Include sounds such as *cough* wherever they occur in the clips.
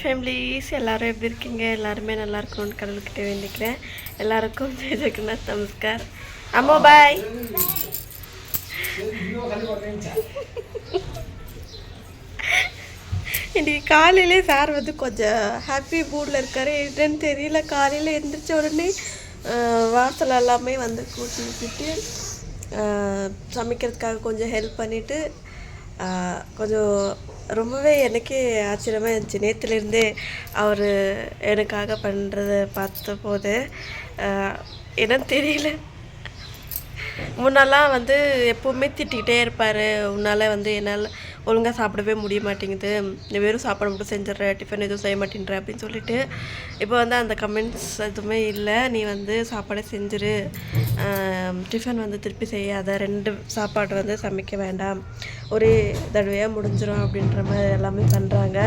Families எல்லாரும் எப்படி இருக்கீங்க? எல்லாருமே நல்லா இருக்கணும்னு கடவுள்கிட்ட வேண்டிக்கிறேன். எல்லாருக்கும் *laughs* ஜெய் ஜெகநாத் நமஸ்கார். அம்மா பாய் இன்றைக்கி காலையிலே சார் வந்து கொஞ்சம் ஹாப்பி மூடில் இருக்கார். என்னன்னு தெரியல. காலையில் எழுந்திரிச்ச உடனே வாசல் எல்லாமே வந்து கூட்டி விட்டுட்டு சமைக்கிறதுக்காக கொஞ்சம் ஹெல்ப் பண்ணிவிட்டு கொஞ்சம் ரொம்பவே எனக்கே ஆச்சரியமாக இருந்துச்சு. நேற்றுலேருந்தே அவர் எனக்காக பண்ணுறத பார்த்த போது ஆஹ், என்னன்னு தெரியல. முன்னெல்லாம் வந்து எப்போவுமே திட்டிக்கிட்டே இருப்பார். உன்னால் வந்து என்னால் ஒழுங்காக சாப்பிடவே முடிய மாட்டேங்குது. நீ வெறும் சாப்பாடு மட்டும் செஞ்சிட்ற டிஃபன் எதுவும் செய்ய மாட்டேன்ற அப்படின்னு சொல்லிட்டு இப்போ வந்து அந்த கமெண்ட்ஸ் எதுவுமே இல்லை. நீ வந்து சாப்பாடே செஞ்சிரு. டிஃபன் வந்து திருப்பி செய்யாத. ரெண்டு சாப்பாடு வந்து சமைக்க வேண்டாம். ஒரே தடவையாக முடிஞ்சிடும் அப்படின்ற மாதிரி எல்லாமே பண்ணுறாங்க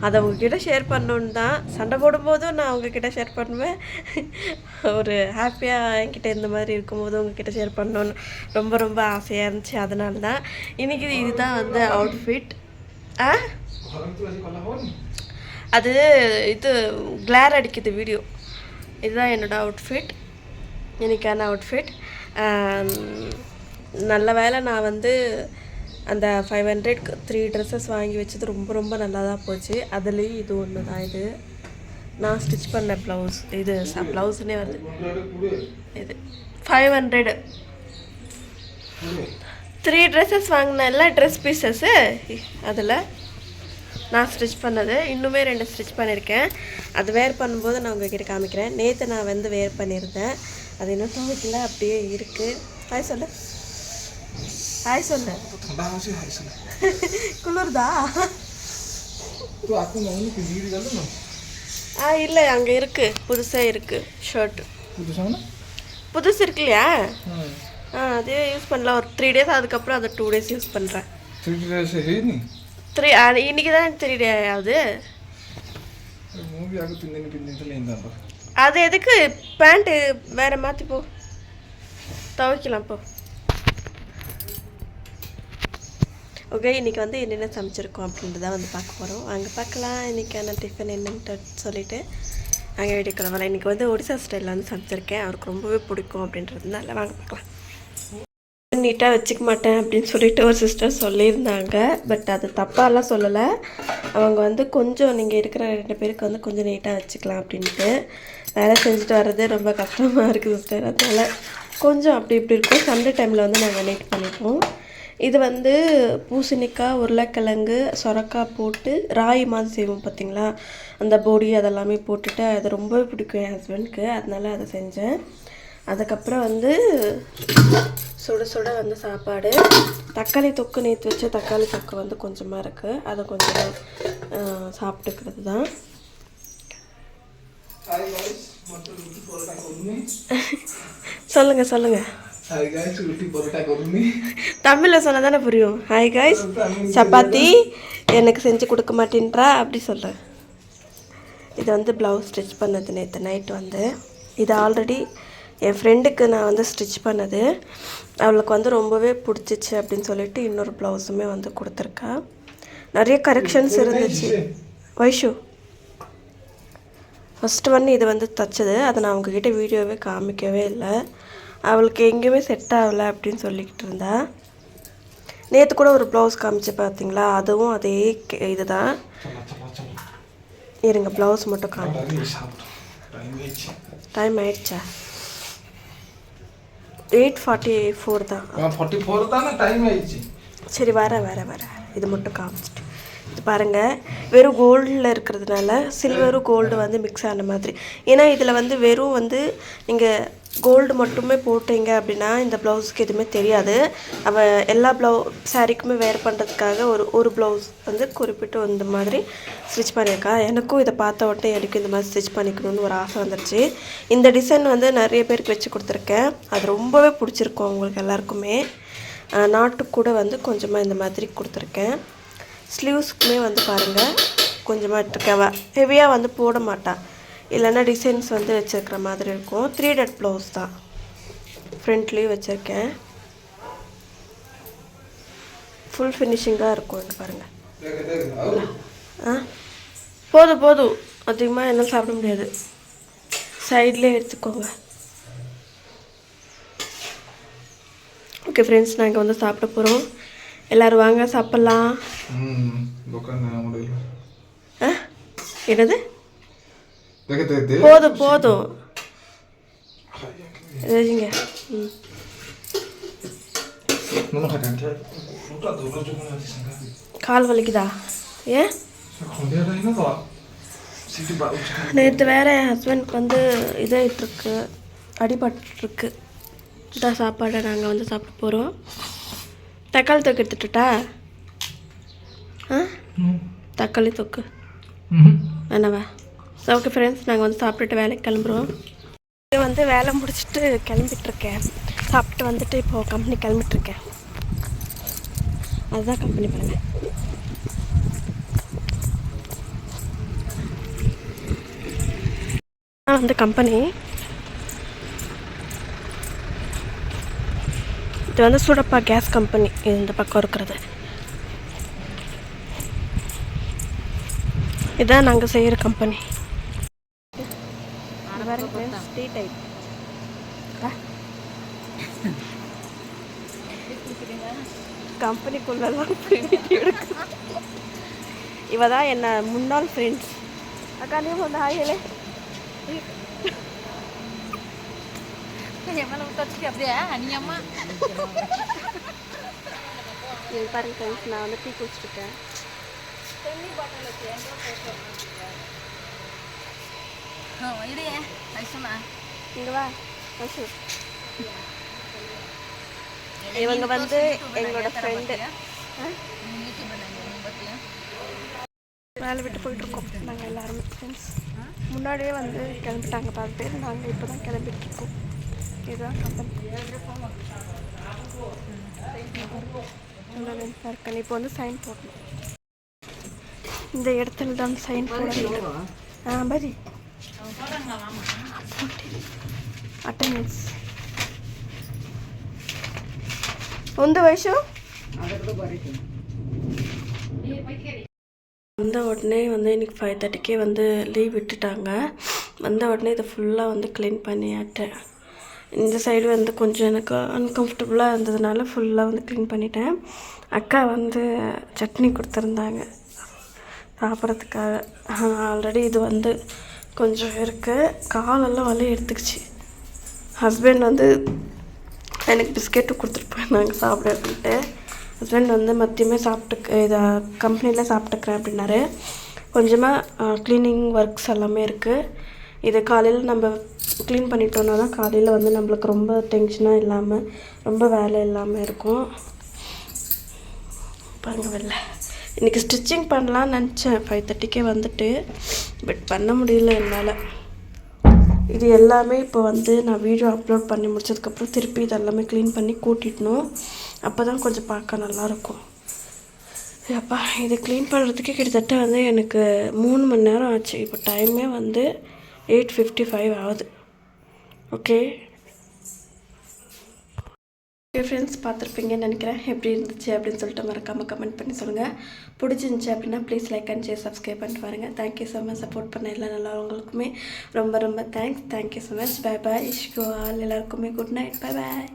அதை அவங்கக்கிட்ட ஷேர் பண்ணணுன்னு தான் சண்டை போடும்போதும் நான் அவங்கக்கிட்ட ஷேர் பண்ணுவேன். ஒரு ஹாப்பியாக என்கிட்ட இந்த மாதிரி இருக்கும்போது உங்ககிட்ட ஷேர் பண்ணணுன்னு ரொம்ப ரொம்ப ஆசையாக இருந்துச்சு. அதனால தான் இன்றைக்கி இதுதான் வந்து அவுட்ஃபிட் ஆ? அது இது கிளார் அடிக்குது வீடியோ இதுதான் என்னோடய அவுட்ஃபிட் இன்னைக்கான அவுட்ஃபிட் நல்ல வேளை நான் வந்து அந்த ஃபைவ் ஹண்ட்ரட்க்கு த்ரீ ட்ரெஸ்ஸஸ் வாங்கி வச்சது ரொம்ப ரொம்ப நல்லா தான் போச்சு. அதுலேயும் இது ஒன்று தான் இது நான் ஸ்டிச் பண்ண ப்ளவுஸ் இது ப்ளவுஸ்னே வருது இது ஃபைவ் ஹண்ட்ரடு த்ரீ ட்ரெஸ்ஸஸ் வாங்கினல ட்ரெஸ் பீசஸ்ஸு அதில் நான் ஸ்டிச் பண்ணது. இன்னுமே ரெண்டு ஸ்டிச் பண்ணியிருக்கேன் அது வேர் பண்ணும்போது நான் உங்ககிட்ட காமிக்கிறேன். நேற்று நான் வந்து வேர் பண்ணியிருந்தேன். அது இன்னும் துவைக்கல அப்படியே இருக்குது ஹாய் சொல்லு. ஹாய் சொல்லு. குளிர்தா ஆ இல்லை அங்கே இருக்கு புதுசாக இருக்கு ஷர்ட் புதுசு இருக்கு இல்லையா ஆ அதே யூஸ் பண்ணலாம் ஒரு த்ரீ டேஸ் அதுக்கப்புறம் அதை டூ டேஸ் யூஸ் பண்ணுறேன் த்ரீ இன்னைக்கு தான் த்ரீ டே ஆகுது அது எதுக்கு பேண்ட்டு வேற மாற்றி போ துவைக்கலாம் போ ஓகே இன்றைக்கி வந்து என்னென்ன சமைச்சிருக்கோம் அப்படின்றத வந்து பார்க்க போகிறோம் அங்கே பார்க்கலாம். இன்றைக்கான டிஃபன் என்னன்ட்டு சொல்லிவிட்டு அங்கே வீடியோ வரலாம். இன்றைக்கி வந்து ஒடிசா ஸ்டைலில் வந்து சமைச்சிருக்கேன். அவருக்கு ரொம்பவே பிடிக்கும் அப்படின்றதுனால வாங்க பார்க்கலாம். நீட்டாக வச்சுக்க மாட்டேன் அப்படின்னு சொல்லிட்டு ஒரு சிஸ்டர் சொல்லியிருந்தாங்க. பட் அது தப்பாலாம் சொல்லலை. அவங்க வந்து கொஞ்சம் நீங்கள் இருக்கிற ரெண்டு பேருக்கு வந்து கொஞ்சம் நீட்டாக வச்சுக்கலாம் அப்படின்ட்டு. வேலை செஞ்சுட்டு வர்றதே ரொம்ப கஷ்டமாக இருக்குது சிஸ்டர் அதனால கொஞ்சம் அப்படி இப்படி இருக்கும். சண்டே டைமில் வந்து நாங்கள் நீட் பண்ணிப்போம். இது வந்து பூசணிக்காய் உருளைக்கிழங்கு சொரக்காய் போட்டு ராய் மாதிரி செய்வோம் பார்த்திங்களா? அந்த பொடி அதெல்லாமே போட்டுட்டு அது ரொம்ப பிடிக்கும் என் ஹஸ்பண்ட்க்கு அதனால அதை செஞ்சேன். அதுக்கப்புறம் வந்து சுட சுட வந்து சாப்பாடு. தக்காளி தொக்கு நேற்று வச்ச தக்காளி தொக்கு வந்து கொஞ்சமாக இருக்குது அதை கொஞ்சம் சாப்பிட்டுக்கிறது தான். சொல்லுங்கள் *laughs* சொல்லுங்கள் ஹாய் காய்ஸ் ரொட்டி பரோட்டா கொருமி தமிழில் சொன்னால் தானே புரியும் ஹாய் காய்ஸ் சப்பாத்தி எனக்கு செஞ்சு கொடுக்க மாட்டேன்றா? அப்படி சொல்கிறேன் இது வந்து ப்ளவுஸ் ஸ்டிச் பண்ணது நேற்று நைட் வந்து. இது ஆல்ரெடி என் ஃப்ரெண்டுக்கு நான் வந்து ஸ்டிச் பண்ணது. அவளுக்கு வந்து ரொம்பவே பிடிச்சிச்சு அப்படின்னு சொல்லிட்டு இன்னொரு ப்ளவுஸுமே வந்து கொடுத்துருக்கா. நிறைய கரெக்ஷன்ஸ் இருந்துச்சு. வைஷு ஃபஸ்ட்டு ஒன்று இது வந்து தைச்சது. அதை நான் அவங்கக்கிட்ட வீடியோவே காமிக்கவே இல்லை. அவளுக்கு எங்கேயுமே செட் ஆகலை அப்படின்னு சொல்லிக்கிட்டு இருந்தா. நேற்று கூட ஒரு ப்ளவுஸ் காமிச்சு பார்த்தீங்களா அதுவும் அதே இது தான் இருங்க ப்ளவுஸ் மட்டும் காமி. டைம் ஆயிடுச்சா? எயிட் ஃபார்ட்டி ஃபோர் தான் சரி வர வர வர. இது மட்டும் காமிச்சிட்டு. இது பாருங்கள் வெறும் கோல்டில் இருக்கிறதுனால சில்வரும் கோல்டு வந்து மிக்ஸ் ஆன மாதிரி. ஏன்னா இதில் வந்து வெறும் வந்து நீங்கள் கோல்டு மட்டுமே போட்டீங்க அப்படின்னா இந்த ப்ளவுஸுக்கு எதுவுமே தெரியாது. அவள் எல்லா ப்ளவு சாரீக்குமே வேர் பண்ணுறதுக்காக ஒரு ஒரு ப்ளவுஸ் வந்து குறிப்பிட்டு இந்த மாதிரி ஸ்டிச் பண்ணியிருக்கா. எனக்கும் இதை பார்த்த உடனே எனக்கு இந்த மாதிரி ஸ்டிச் பண்ணிக்கணும்னு ஒரு ஆசை வந்துருச்சு. இந்த டிசைன் வந்து நிறைய பேருக்கு வச்சு கொடுத்துருக்கேன். அது ரொம்பவே பிடிச்சிருக்கும் அவங்களுக்கு எல்லாருக்குமே. நாட்டு கூட வந்து கொஞ்சமாக இந்த மாதிரி கொடுத்துருக்கேன். ஸ்லீவ்ஸுக்குமே வந்து பாருங்கள் கொஞ்சமாக இருக்கவ ஹெவியாக வந்து போட மாட்டாள் இல்லைன்னா டிசைன்ஸ் வந்து வச்சுருக்கிற மாதிரி இருக்கும். த்ரீ டட் ப்ளவுஸ் தான். ஃப்ரண்ட்லேயும் வச்சுருக்கேன். ஃபுல் ஃபினிஷிங்காக இருக்கும் இங்கே பாருங்கள் ஆ? போதும் போதும். அதிகமாக என்னால் சாப்பிட முடியாது. சைட்லேயே எடுத்துக்கோங்க. ஓகே ஃப்ரெண்ட்ஸ் நாங்கள் வந்து சாப்பிட போகிறோம் எல்லோரும் வாங்க சாப்பிட்லாம். என்னது? போதும் போதும் சரிங்க கால் வலிக்குதா ஏன் நேற்று வேற என் ஹஸ்பண்ட்க்கு வந்து இதாகிட்டுருக்கு அடிபட்டுருக்கு. தான் சாப்பாடை நாங்கள் வந்து சாப்பிட போகிறோம் தக்காளி தொக்கு எடுத்துட்டுட்டா? ஆ? தக்காளி தொக்கு. என்னவா? ஓகே ஃப்ரெண்ட்ஸ் நாங்கள் வந்து சாப்பிட்டுட்டு வேலைக்கு கிளம்புறோம். இது வந்து வேலை முடிச்சுட்டு கிளம்பிட்டுருக்கேன். சாப்பிட்டு வந்துட்டு இப்போது கம்பெனி கிளம்பிட்டுருக்கேன். அதுதான் கம்பெனி பண்ணேன் வந்து கம்பெனி இது வந்து சூடப்பா கேஸ் கம்பெனி இந்த பக்கம் இருக்கிறது. இதான் நாங்கள் செய்கிற கம்பெனி டைப் கம்பெனிக்குள்ளெல்லாம் எடுக்கு இவ தான் என்ன முன்னாள் ஃப்ரெண்ட்ஸ் அக்கா நீ வந்து ஹாயிலே என் மேல விட்டு வச்சுட்டு அப்படியே? நீ அம்மா. இது பாருங்க ஃப்ரெண்ட்ஸ் நான் வந்து டீ குடிச்சிருக்கேன் இரு ஐசுமா இங்கே வா இவங்க வந்து எங்களோட ஃப்ரெண்டு வேலை விட்டு போயிட்டுருக்கோம் நாங்கள் எல்லாருமே ஃப்ரெண்ட்ஸ் முன்னாடியே வந்து கிளம்பிட்டாங்க பாதி பேர். நாங்கள் இப்போ தான் கிளம்பிட்டு இருக்கோம் இதுதான் கம்பெனி இப்போ வந்து சைன் போடணும். இந்த இடத்துல தான் சைன் போடணும். ஆ பரி ಅಟೆಂಡೆನ್ಸ್ ಒಂದು ವಯಸ್ಸು வந்த உடனே வந்து இன்னைக்கு ஃபைவ் தேர்ட்டிக்கே வந்து லீவ் விட்டுட்டாங்க வந்த உடனே இதை ஃபுல்லாக வந்து க்ளீன் பண்ணியாட்டேன் இந்த சைடு வந்து கொஞ்சம் எனக்கு அன்கம்ஃபர்டபுளாக இருந்ததுனால ஃபுல்லாக வந்து க்ளீன் பண்ணிட்டேன் அக்கா வந்து சட்னி கொடுத்துருந்தாங்க சாப்பிட்றதுக்காக ஆல்ரெடி இது வந்து கொஞ்சம் இருக்குது காலெல்லாம் வலி எடுத்துக்கிச்சு. ஹஸ்பண்ட் வந்து எனக்கு பிஸ்கெட்டு கொடுத்துட்டு போயிருந்தாங்க சாப்பிட அப்படின்ட்டு. ஹஸ்பண்ட் வந்து மத்தியமே சாப்பிட்டு இதை கம்பெனியில் சாப்பிட்டுக்கிறேன் அப்படின்னாரு. கொஞ்சமாக க்ளீனிங் ஒர்க்ஸ் எல்லாமே இருக்குது இதை காலையில் நம்ம க்ளீன் பண்ணிட்டோம்னா தான் காலையில் வந்து நம்மளுக்கு ரொம்ப டென்ஷனாக இல்லாமல் ரொம்ப வேலை இல்லாமல் இருக்கும். பாருங்க வெளில. இன்றைக்கி ஸ்டிச்சிங் பண்ணலான்னு நினச்சேன். ஃபைவ் தேர்ட்டிக்கே வந்துட்டு. பட் பண்ண முடியல என்னால். இது எல்லாமே இப்போ வந்து நான் வீடியோ அப்லோட் பண்ணி முடிச்சதுக்கப்புறம் திருப்பி இது எல்லாமே க்ளீன் பண்ணி கூட்டிடணும். அப்போ தான் கொஞ்சம் பார்க்க நல்லாயிருக்கும். அப்பா இது க்ளீன் பண்ணுறதுக்கே கிட்டத்தட்ட வந்து எனக்கு மூணு மணி நேரம் ஆச்சு. இப்போ டைமே வந்து எயிட் ஃபிஃப்டி ஃபைவ் ஆகுது. ஓகே ஓகே ஃப்ரெண்ட்ஸ் பார்த்துருப்பீங்கன்னு நினைக்கிறேன். எப்படி இருந்துச்சு அப்படின்னு சொல்லிட்டு மறக்காமல் கமெண்ட் பண்ணி சொல்லுங்கள் பிடிச்சிருந்துச்சி அப்படின்னா please like and share subscribe பண்ணிட்டு பாருங்கள் தேங்க்யூ ஸோ மச் சப்போர்ட் பண்ண எல்லா நல்லவங்களுக்குமே ரொம்ப ரொம்ப thanks thank you so much bye bye இஷ்கோ all எல்லாருக்குமே குட் நைட் பை பாய்